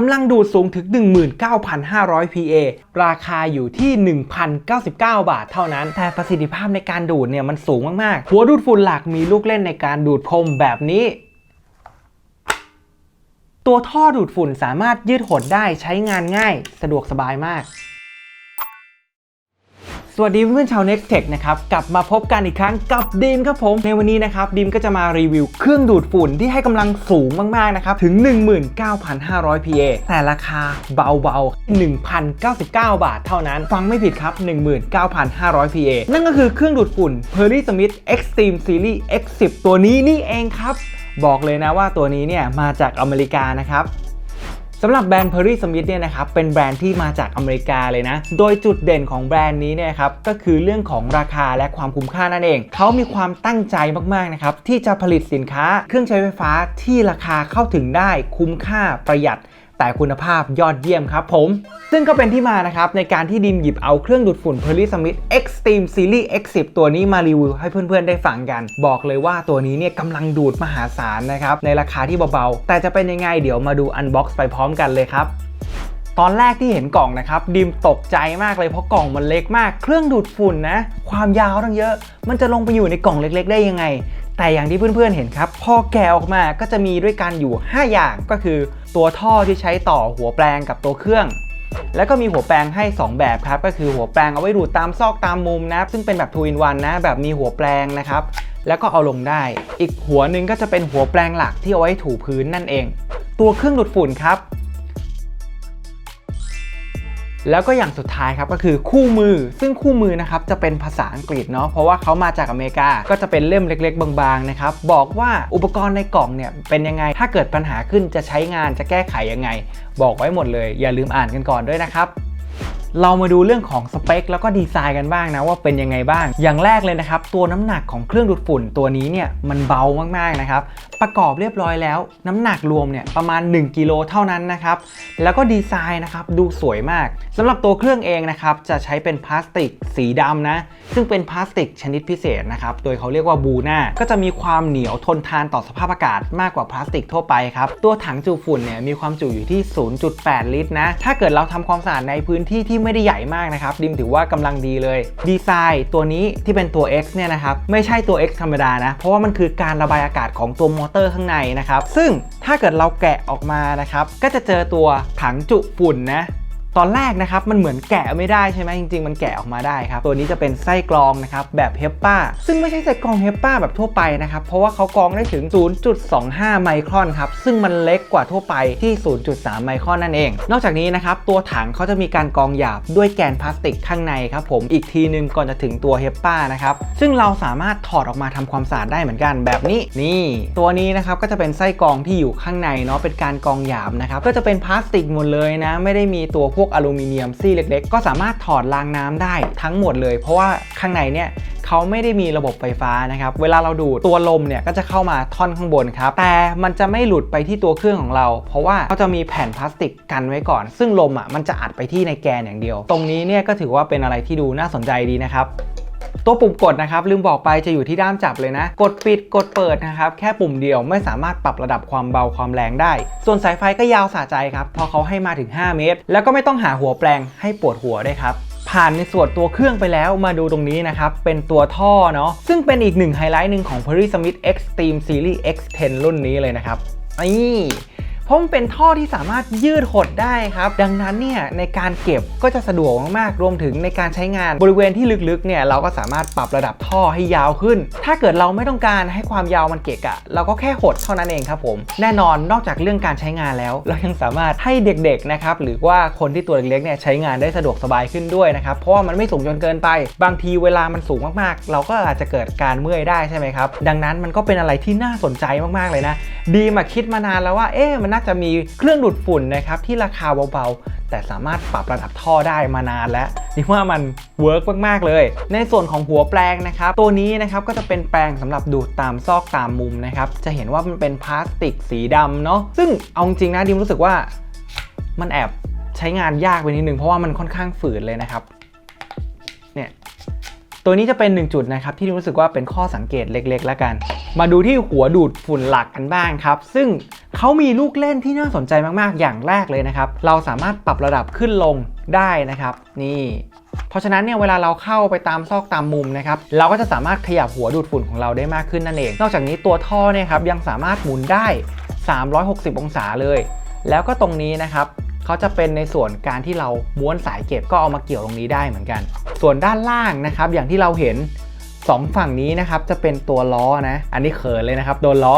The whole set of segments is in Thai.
กำลังดูดสูงถึง 19,500 PA ราคาอยู่ที่ 1,099 บาทเท่านั้น แต่ประสิทธิภาพในการดูดเนี่ยมันสูงมาก ๆ หัวดูดฝุ่นหลักมีลูกเล่นในการดูดพรมแบบนี้ตัวท่อดูดฝุ่นสามารถยืดหดได้ใช้งานง่าย สะดวกสบายมาก สวัสดีเพื่อนชาว Next Tech นะครับ กลับมาพบกันอีกครั้งกับดีมครับผม ในวันนี้นะครับดีมก็จะมารีวิวเครื่องดูดฝุ่นที่ให้กำลังสูงมากๆนะครับ ถึง 19,500 PA แต่ราคาเบาๆ 1,099 บาทเท่านั้น ฟังไม่ผิดครับ 19,500 PA นั่นก็คือเครื่องดูดฝุ่น Perry Smith Extreme Series X10 ตัวนี้นี่เองครับ บอกเลยนะว่าตัวนี้เนี่ยมาจากอเมริกานะครับ สำหรับแบรนด์ Perry Smith เนี่ยนะครับเป็นแบรนด์ที่มาจากอเมริกาเลยนะ โดยจุดเด่นของแบรนด์นี้เนี่ยครับก็คือเรื่องของราคาและความคุ้มค่านั่นเอง เขามีความตั้งใจมากๆนะครับที่จะผลิตสินค้าเครื่องใช้ไฟฟ้าที่ราคาเข้าถึงได้คุ้มค่าประหยัด แต่คุณภาพยอดเยี่ยมครับผม ซึ่งก็เป็นที่มานะครับในการที่ดิมหยิบเอาเครื่องดูดฝุ่น Perry Smith Extreme Series X10 ตัวนี้มารีวิวให้เพื่อนๆได้ฟังกัน บอกเลยว่าตัวนี้เนี่ยกำลังดูดมหาศาลนะครับในราคาที่เบาๆ แต่จะเป็นยังไงเดี๋ยวมาดูอันบ็อกซ์ไปพร้อมกันเลยครับตอนแรกที่เห็นกล่องนะครับดิมตกใจมากเลยเพราะกล่องมันเล็กมาก เครื่องดูดฝุ่นนะ ความยาวตั้งเยอะ มันจะลงไปอยู่ในกล่องเล็ก ๆ ได้ยังไง แต่อย่างที่เพื่อนๆเห็นครับ พอแกะออกมาก็จะมีด้วยกันอยู่ 5 อย่างก็คือตัวท่อที่ใช้ต่อหัวแปลงกับตัวเครื่อง แล้วก็มีหัวแปลงให้ 2 แบบครับ ก็คือหัวแปลงเอาไว้ดูดตามซอกตามมุมนะ ซึ่งเป็นแบบ2 in 1นะ แบบมีหัวแปลงนะครับ แล้วก็เอาลงได้ อีกหัวหนึ่งก็จะเป็นหัวแปลงหลักที่เอาไว้ถูพื้นนั่นเอง ตัวเครื่องดูดฝุ่นครับ แล้วก็อย่างสุดท้ายครับก็คือคู่มือ ซึ่งคู่มือนะครับจะเป็นภาษาอังกฤษเนาะเพราะว่าเขามาจากอเมริกาก็จะเป็นเล่มเล็ก ๆ บางๆนะครับบอกว่าอุปกรณ์ในกล่องเนี่ยเป็นยังไงถ้าเกิดปัญหาขึ้นจะใช้งานจะแก้ไขยังไง บอกไว้หมดเลย อย่าลืมอ่านกันก่อนด้วยนะครับ เรามาดูเรื่องของสเปคแล้วก็ดีไซน์กันบ้างนะว่าเป็นยังไงบ้าง อย่างแรกเลยนะครับ ตัวน้ำหนักของเครื่องดูดฝุ่นตัวนี้เนี่ยมันเบามากๆนะครับ ประกอบเรียบร้อยแล้ว น้ำหนักรวมเนี่ยประมาณ 1กิโลเท่านั้นนะครับ แล้วก็ดีไซน์นะครับดูสวยมากสำหรับตัวเครื่องเองนะครับจะใช้เป็นพลาสติกสีดำนะ ซึ่งเป็นพลาสติกชนิดพิเศษนะครับ โดยเขาเรียกว่าบูน่าก็จะมีความเหนียวทนทานต่อสภาพอากาศมากกว่าพลาสติกทั่วไปครับตัวถังจุฝุ่นเนี่ยมีความจุอยู่ที่ 0.8 ลิตรนะถ้าเกิดเราทำความสะอาดในพื้นที่ที่ไม่ได้ใหญ่มากนะครับ ดิมถือว่ากำลังดีเลย ดีไซน์ตัวนี้ที่เป็นตัว X เนี่ยนะครับ ไม่ใช่ตัว X ธรรมดานะ เพราะว่ามันคือการระบายอากาศของตัวมอเตอร์ข้างในนะครับ ซึ่งถ้าเกิดเราแกะออกมานะครับ ก็จะเจอตัวถังจุฝุ่นนะ ตอนแรกนะครับมันเหมือนแกะไม่ได้ใช่ไหมจริง ๆ มันแกะออกมาได้ครับ ตัวนี้จะเป็นไส้กรองนะครับแบบเฮปป้าซึ่งไม่ใช่ไส้กรองเฮปป้าแบบทั่วไปนะครับ เพราะว่าเขากรองได้ถึง 0.25 ไมครอนครับซึ่งมันเล็กกว่าทั่วไปที่ 0.3 ไมครอนนั่นเอง นอกจากนี้นะครับตัวถังเขาจะมีการกรองหยาบด้วยแกนพลาสติกข้างในครับผมอีกทีหนึงก่อนจะถึงตัวเฮปป้านะครับซึ่งเราสามารถถอดออกมาทำความสะอาดได้เหมือนกันแบบนี้นี่ ตัวนี้นะครับก็จะเป็นไส้กรองที่อยู่ข้างในเนาะเป็นการกรองหยาบนะครับก็จะเป็นพลาสติกหมดเลยนะไม่ได้มีตัวพวกอลูมิเนียมซี่เล็ก ๆ ก็สามารถถอดรางน้ำได้ทั้งหมดเลย เพราะว่าข้างในเนี่ยเขาไม่ได้มีระบบไฟฟ้านะครับ เวลาเราดูดตัวลมเนี่ยก็จะเข้ามาท่อนข้างบนครับ แต่มันจะไม่หลุดไปที่ตัวเครื่องของเรา เพราะว่าเขาจะมีแผ่นพลาสติกกันไว้ก่อน ซึ่งลมอะมันจะอัดไปที่ในแกนอย่างเดียว ตรงนี้เนี่ยก็ถือว่าเป็นอะไรที่ดูน่าสนใจดีนะครับ ตัวปุ่มกดนะครับลืมบอกไปจะอยู่ที่ด้ามจับเลยนะ กดปิดกดเปิดนะครับแค่ปุ่มเดียวไม่สามารถปรับระดับความเบาความแรงได้ ส่วนสายไฟก็ยาวสะใจครับเพราะเขาให้มาถึง 5 เมตร แล้วก็ไม่ต้องหาหัวแปลงให้ปวดหัวด้วยครับผ่านในส่วนตัวเครื่องไปแล้วมาดูตรงนี้นะครับ เป็นตัวท่อเนาะซึ่งเป็นอีกหนึ่งไฮไลท์หนึ่งของ Perry Smith Extreme Series X10 รุ่นนี้เลยนะครับนี่ เพราะมันเป็นท่อที่สามารถยืดหดได้ครับ ดังนั้นเนี่ยในการเก็บก็จะสะดวกมากๆ รวมถึงในการใช้งานบริเวณที่ลึกๆเนี่ยเราก็สามารถปรับระดับท่อให้ยาวขึ้น ถ้าเกิดเราไม่ต้องการให้ความยาวมันเกะกะ เราก็แค่หดเท่านั้นเองครับผม แน่นอนนอกจากเรื่องการใช้งานแล้ว เรายังสามารถให้เด็กๆนะครับหรือว่าคนที่ตัวเล็กๆเนี่ยใช้งานได้สะดวกสบายขึ้นด้วยนะครับเพราะว่ามันไม่สูงจนเกินไป บางทีเวลามันสูงมากๆ เราก็อาจจะเกิดการเมื่อยได้ใช่ไหมครับดังนั้นมันก็เป็นอะไรที่น่าสนใจมากๆเลยนะ ดีมาคิดมานานแล้วว่าเอ๊ะมันน่าจะมีเครื่องดูดฝุ่นนะครับที่ราคาเบาๆ แต่สามารถปรับระดับท่อได้มานานแล้วนี่ว่ามันเวิร์กมากๆเลย ในส่วนของหัวแปลงนะครับตัวนี้นะครับก็จะเป็นแปลงสำหรับดูดตามซอกตามมุมนะครับจะเห็นว่ามันเป็นพลาสติกสีดำเนาะซึ่งเอาจริงนะดิมรู้สึกว่ามันแอบใช้งานยากไปนิดนึงเพราะว่ามันค่อนข้างฝืดเลยนะครับเนี่ยตัวนี้จะเป็นหนึ่งจุดนะครับที่ดิวรู้สึกว่าเป็นข้อสังเกตเล็กๆ แล้วกัน มาดูที่หัวดูดฝุ่นหลักกันบ้างครับ ซึ่ง เขามีลูกเล่นที่น่าสนใจมากๆ อย่างแรกเลยนะครับ เราสามารถปรับระดับขึ้นลงได้นะครับ นี่เพราะฉะนั้นเนี่ยเวลาเราเข้าไปตามซอกตามมุมนะครับเราก็จะสามารถขยับหัวดูดฝุ่นของเราได้มากขึ้นนั่นเอง นอกจากนี้ตัวท่อเนี่ยครับยังสามารถหมุนได้ 360 องศาเลย แล้วก็ตรงนี้นะครับเขาจะเป็นในส่วนการที่เราม้วนสายเก็บก็เอามาเกี่ยวตรงนี้ได้เหมือนกัน ส่วนด้านล่างนะครับอย่างที่เราเห็นสองฝั่งนี้นะครับจะเป็นตัวล้อนะ อันนี้เขินเลยนะครับโดนล้อ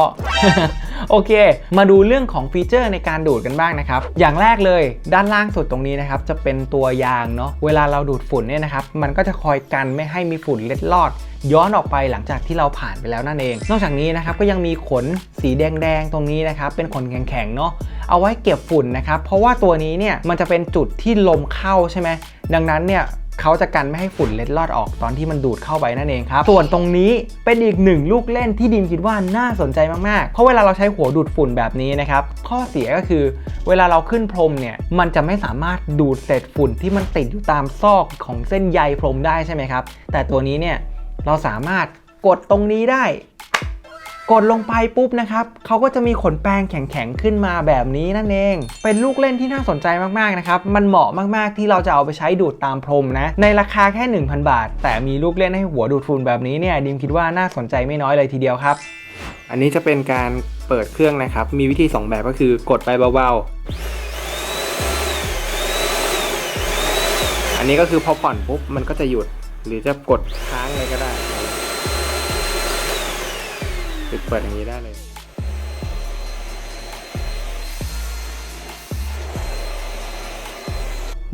โอเค มาดูเรื่องของฟีเจอร์ในการดูดกันบ้างนะครับ อย่างแรกเลยด้านล่างสุดตรงนี้นะครับจะเป็นตัวยางเนาะเวลาเราดูดฝุ่นเนี่ยนะครับมันก็จะคอยกันไม่ให้มีฝุ่นเล็ดลอดย้อนออกไปหลังจากที่เราผ่านไปแล้วนั่นเอง นอกจากนี้นะครับก็ยังมีขนสีแดงๆตรงนี้นะครับเป็นขนแข็งๆเนาะเอาไว้เก็บฝุ่นนะครับเพราะว่าตัวนี้เนี่ยมันจะเป็นจุดที่ลมเข้าใช่ไหมดังนั้นเนี่ย เขาจะกันไม่ให้ฝุ่นเล็ดลอดออกตอนที่มันดูดเข้าไปนั่นเองครับ ส่วนตรงนี้เป็นอีกหนึ่งลูกเล่นที่ดิมคิดว่าน่าสนใจมากๆ เพราะเวลาเราใช้หัวดูดฝุ่นแบบนี้นะครับ ข้อเสียก็คือเวลาเราขึ้นพรมเนี่ย มันจะไม่สามารถดูดเศษฝุ่นที่มันติดอยู่ตามซอกของเส้นใยพรมได้ใช่ไหมครับ แต่ตัวนี้เนี่ยเราสามารถกดตรงนี้ได้ กดลงไปปุ๊บนะครับเขาก็จะมีขนแปรงแข็งๆขึ้นมาแบบนี้นั่นเอง เป็นลูกเล่นที่น่าสนใจมากๆนะครับมันเหมาะมากๆที่เราจะเอาไปใช้ดูดตามพรมนะ ในราคาแค่ 1,000 บาท แต่มีลูกเล่นให้หัวดูดฝุ่นแบบนี้เนี่ยดิมคิดว่าน่าสนใจไม่น้อยเลยทีเดียวครับ อันนี้จะเป็นการเปิดเครื่องนะครับ มีวิธี 2 แบบก็คือกดไปเบาๆ อันนี้ก็คือพอผ่อนปุ๊บมันก็จะหยุด หรือจะกดค้างเลยก็ได้ ปิดเปิดอย่างนี้ได้เลย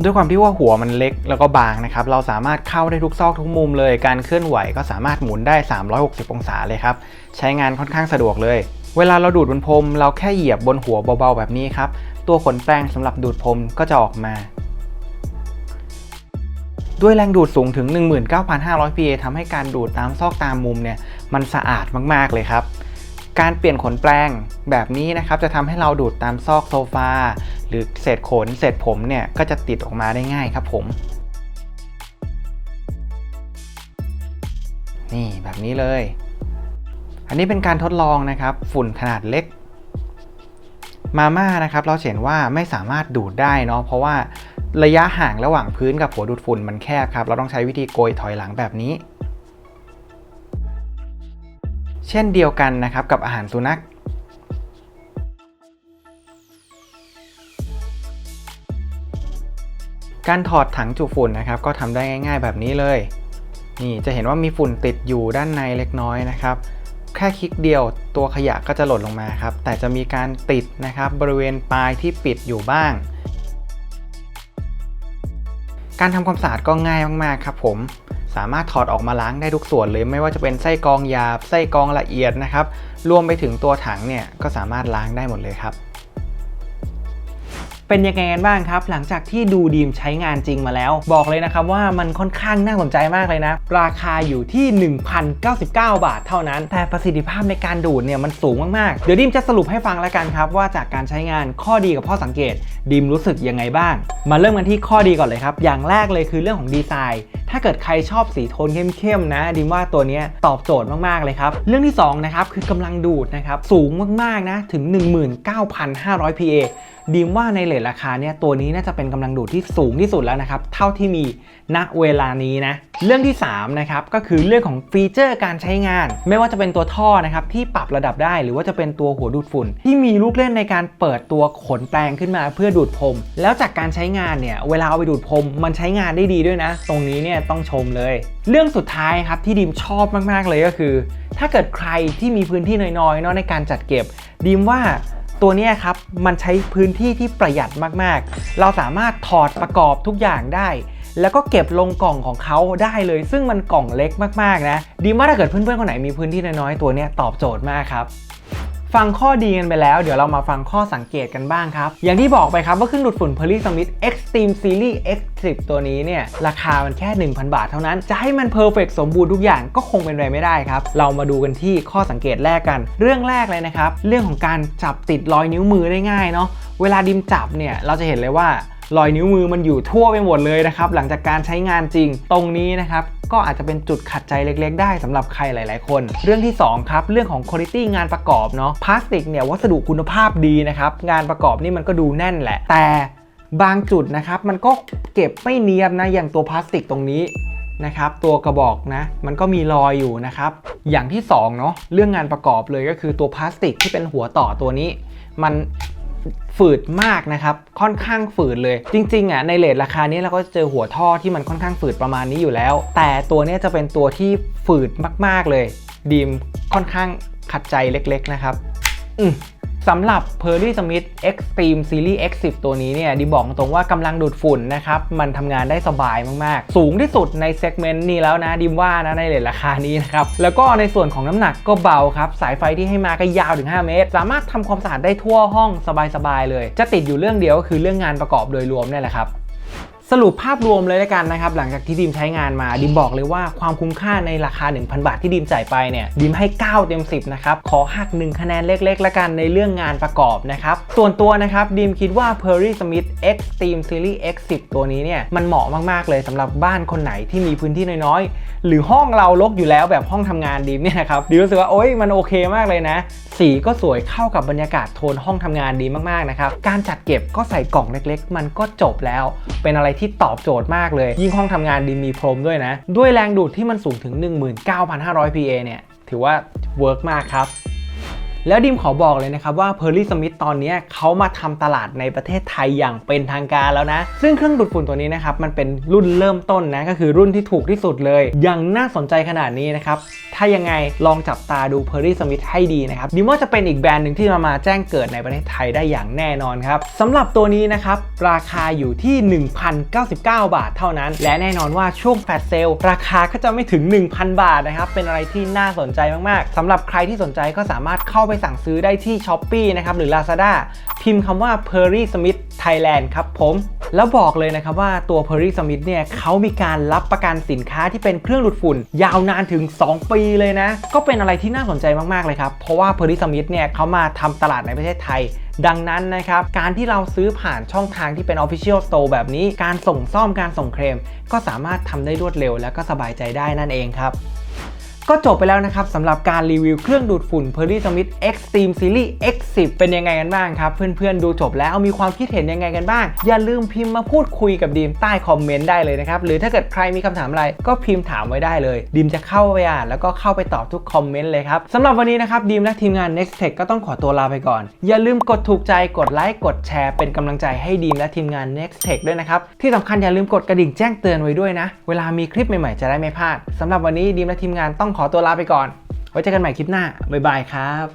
ด้วยความที่ว่าหัวมันเล็กแล้วก็บางนะครับ เราสามารถเข้าได้ทุกซอกทุกมุมเลย การเคลื่อนไหวก็สามารถหมุนได้ 360 องศาเลยครับ ใช้งานค่อนข้างสะดวกเลย เวลาเราดูดบนพรมเราแค่เหยียบบนหัวเบาๆแบบนี้ครับ ตัวขนแปรงสำหรับดูดพรมก็จะออกมาด้วยแรงดูดสูงถึง 19,500 PA ทำให้การดูดตามซอกตามมุมเนี่ย มันสะอาดมากๆเลยครับ การเปลี่ยนขนแปรงแบบนี้นะครับจะทำให้เราดูดตามซอกโซฟา หรือเศษขนเศษผมเนี่ยก็จะติดออกมาได้ง่ายครับผม นี่แบบนี้เลย อันนี้เป็นการทดลองนะครับ ฝุ่นขนาดเล็กมาม่านะครับเราเห็นว่าไม่สามารถดูดได้เนาะเพราะว่าระยะห่างระหว่างพื้นกับหัวดูดฝุ่นมันแคบครับ เราต้องใช้วิธีโกยถอยหลังแบบนี้ เช่นเดียวกันนะครับกับอาหารสุนัขการถอดถังจุฝุ่นนะครับก็ทำได้ง่ายๆ แบบนี้เลย นี่จะเห็นว่ามีฝุ่นติดอยู่ด้านในเล็กน้อยนะครับ แค่คลิกเดียวตัวขยะก็จะหล่นลงมาครับ แต่จะมีการติดนะครับบริเวณปลายที่ปิดอยู่บ้าง การทำความสะอาดก็ง่ายมากๆครับผม สามารถถอดออกมาล้างได้ทุกส่วนเลย ไม่ว่าจะเป็นไส้กรองหยาบไส้กรองละเอียดนะครับรวมไปถึงตัวถังเนี่ยก็สามารถล้างได้หมดเลยครับ เป็นยังไงกันบ้างครับ หลังจากที่ดูดีมใช้งานจริงมาแล้ว บอกเลยนะครับว่ามันค่อนข้างน่าสนใจมากเลยนะ ราคาอยู่ที่ 1,099 บาทเท่านั้น แต่ประสิทธิภาพในการดูดเนี่ยมันสูงมากๆ เดี๋ยวดิมจะสรุปให้ฟังแล้วกันครับว่าจากการใช้งานข้อดีกับข้อสังเกต ดิมรู้สึกยังไงบ้าง มาเริ่มกันที่ข้อดีก่อนเลยครับ อย่างแรกเลยคือเรื่องของดีไซน์ ถ้าเกิดใครชอบสีโทนเข้มๆนะ ดิมว่าตัวนี้ตอบโจทย์มากๆเลยครับ เรื่องที่สองนะครับคือกำลังดูดนะครับสูงมากๆนะถึง 19,500 PA ดีมว่าในเลทราคาเนี่ยตัวนี้น่าจะเป็นกำลังดูดที่สูงที่สุดแล้วนะครับ เท่าที่มีณเวลานี้นะ เรื่องที่3นะครับก็คือเรื่องของฟีเจอร์การใช้งาน ไม่ว่าจะเป็นตัวท่อนะครับที่ปรับระดับได้ หรือว่าจะเป็นตัวหัวดูดฝุ่น ที่มีลูกเล่นในการเปิดตัวขนแปรงขึ้นมาเพื่อดูดพรมแล้วจากการใช้งานเนี่ยเวลาเอาไปดูดพรมมันใช้งานได้ดีด้วยนะ ตรงนี้เนี่ยต้องชมเลย เรื่องสุดท้ายครับที่ดีมชอบมากๆเลยก็คือ ถ้าเกิดใครที่มีพื้นที่น้อยๆเนาะในการจัดเก็บดีมว่า ตัวนี้ครับมันใช้พื้นที่ที่ประหยัดมากๆ เราสามารถถอดประกอบทุกอย่างได้ แล้วก็เก็บลงกล่องของเขาได้เลย ซึ่งมันกล่องเล็กมากๆนะ ดีมากถ้าเกิดเพื่อนๆคนไหนมีพื้นที่น้อยๆตัวนี้ตอบโจทย์มากครับ ฟังข้อดีกันไปแล้ว เดี๋ยวเรามาฟังข้อสังเกตกันบ้างครับ อย่างที่บอกไปครับว่าเครื่องดูดฝุ่น p e r l y Smith Extreme Series X10 ตัวนี้เนี่ย ราคามันแค่ 1,000 บาทเท่านั้น จะให้มันเพอร์เฟกสมบูรณ์ทุกอย่างก็คงเป็นไปไม่ได้ครับ เรามาดูกันที่ข้อสังเกตแรกกัน เรื่องแรกเลยนะครับ เรื่องของการจับติดรอยนิ้วมือได้ง่ายเนาะเวลาดิมจับเนี่ยเราจะเห็นเลยว่า รอยนิ้วมือมันอยู่ทั่วไปหมดเลยนะครับ หลังจากการใช้งานจริง ตรงนี้นะครับก็อาจจะเป็นจุดขัดใจเล็ก ๆ ได้สำหรับใครหลาย ๆ คน เรื่องที่ 2 ครับ เรื่องของคุณภาพงานประกอบเนาะพลาสติกเนี่ยวัสดุคุณภาพดีนะครับ งานประกอบนี่มันก็ดูแน่นแหละ แต่บางจุดนะครับมันก็เก็บไม่เนียบนะอย่างตัวพลาสติกตรงนี้นะครับตัวกระบอกนะมันก็มีรอยอยู่นะครับ อย่างที่2เนาะเรื่องงานประกอบเลยก็คือตัวพลาสติกที่เป็นหัวต่อตัวนี้ มัน ฝืดมากนะครับ ค่อนข้างฝืดเลย จริงๆอะในเลทราคานี้เราก็จะเจอหัวท่อที่มันค่อนข้างฝืดประมาณนี้อยู่แล้ว แต่ตัวนี้จะเป็นตัวที่ฝืดมากๆเลย ดีมค่อนข้างขัดใจเล็กๆนะครับ อืม สำหรับ p e r r y Smith Extreme Series X10 ตัวนี้เนี่ยดีบอกตรงว่ากำลังดูดฝุ่นนะครับ มันทำงานได้สบายมากๆ สูงที่สุดในเซกเมนต์นี้แล้วนะดิมว่านะในเลทราคานี้นะครับ แล้วก็ในส่วนของน้ำหนักก็เบาครับ สายไฟที่ให้มาก็ยาวถึง 5 เมตร สามารถทำความสะอาดได้ทั่วห้องสบายๆเลย จะติดอยู่เรื่องเดียวก็คือเรื่องงานประกอบโดยรวมนี่แหละครับ สรุปภาพรวมเลยล้วกันนะครับ หลังจากที่ดิมใช้งานมาดิมบอกเลยว่าความคุ้มค่าในราคา 1,000 บาทที่ดิมจ่ายไปเนี่ยดิมให้ 9 เต็ม 10 นะครับ ขอหัก 1 คะแนนเล็กๆแล้วกันในเรื่องงานประกอบนะครับ ส่วนตัวนะครับดิมคิดว่า Perry Smith Extreme Series X10 ตัวนี้เนี่ยมันเหมาะมากๆเลยสำหรับบ้านคนไหนที่มีพื้นที่น้อยๆ หรือห้องเราลกอยู่แล้วแบบห้องทำงานดิมเนี่ยนะครับดิมรู้สึกว่าโอ๊ยมันโอเคมากเลยนะ สีก็สวยเข้ากับบรรยากาศโทนห้องทำงานดีมากๆนะครับการจัดเก็บก็ใส่กล่องเล็ก ๆ มันก็จบแล้วเป็นอะไรที่ตอบโจทย์มากเลย ยิ่งห้องทำงานดีมีพรมด้วยนะ ด้วยแรงดูดที่มันสูงถึง 19,500 PA เนี่ย ถือว่าเวิร์กมากครับ แล้วดิมขอบอกเลยนะครับว่า p e r r y Smith ตอนนี้เขามาทำตลาดในประเทศไทยอย่างเป็นทางการแล้วนะ ซึ่งเครื่องดูดฝุ่นตัวนี้นะครับมันเป็นรุ่นเริ่มต้นนะก็คือรุ่นที่ถูกที่สุดเลย ยังน่าสนใจขนาดนี้นะครับถ้ายังไงลองจับตาดู p e r r y Smith ให้ดีนะครับดิมว่าจะเป็นอีกแบรนด์หนึ่งที่มามาแจ้งเกิดในประเทศไทยได้อย่างแน่นอนครับสำหรับตัวนี้นะครับราคาอยู่ที่ 1,099 บาทเท่านั้น และแน่นอนว่าช่วงแฟลชเซลราคาก็จะไม่ถึง 1,000 บาทนะครับเป็นอะไรที่น่าสนใจมากๆสำหรับใครที่สนใจก็สามารถเข้าไปสั่งซื้อได้ที่ s h อ p e e นะครับหรือ Lazada พิมพ์คำว่า Perry Smith Thailand ครับผม แล้วบอกเลยนะครับว่าตัว Perry Smith เนี่ยเขามีการรับประกันสินค้าที่เป็นเครื่องดูดฝุ่น ยาวนานถึง 2 ปีเลยนะ ก็เป็นอะไรที่น่าสนใจมาก ๆ เลยครับ เพราะว่า Perry Smith เนี่ยเขามาทำตลาดในประเทศไทยดังนั้นนะครับ การที่เราซื้อผ่านช่องทางที่เป็น Official Store แบบนี้ การส่งซ่อมการส่งเคลมก็สามารถทำได้รวดเร็วและก็สบายใจได้นั่นเองครับ ก็จบไปแล้วนะครับสำหรับการรีวิวเครื่องดูดฝุ่น Perry Smith Extreme Series X10 เป็นยังไงกันบ้างครับ เพื่อนๆดูจบแล้วมีความคิดเห็นยังไงกันบ้าง อย่าลืมพิมพ์มาพูดคุยกับดีมใต้คอมเมนต์ได้เลยนะครับ หรือถ้าเกิดใครมีคำถามอะไรก็พิมพ์ถามไว้ได้เลยดีมจะเข้าไปอ่านแล้วก็เข้าไปตอบทุกคอมเมนต์เลยครับสำหรับวันนี้นะครับดีมและทีมงาน Next Tech ก็ต้องขอตัวลาไปก่อน อย่าลืมกดถูกใจกดไลค์กดแชร์เป็นกำลังใจให้ดีมและทีมงาน Next Tech ด้วยนะครับที่สำคัญอย่าลืมกดกระดิ่งแจ้งเตือนไว้ด้วยนะ เวลามีคลิปใหม่ๆจะได้ไม่พลาดสำหรับวันนี้ดีมและทีมงานต้องขอตัวลาไปก่อน ไว้เจอกันใหม่คลิปหน้าบ๊ายบายครับ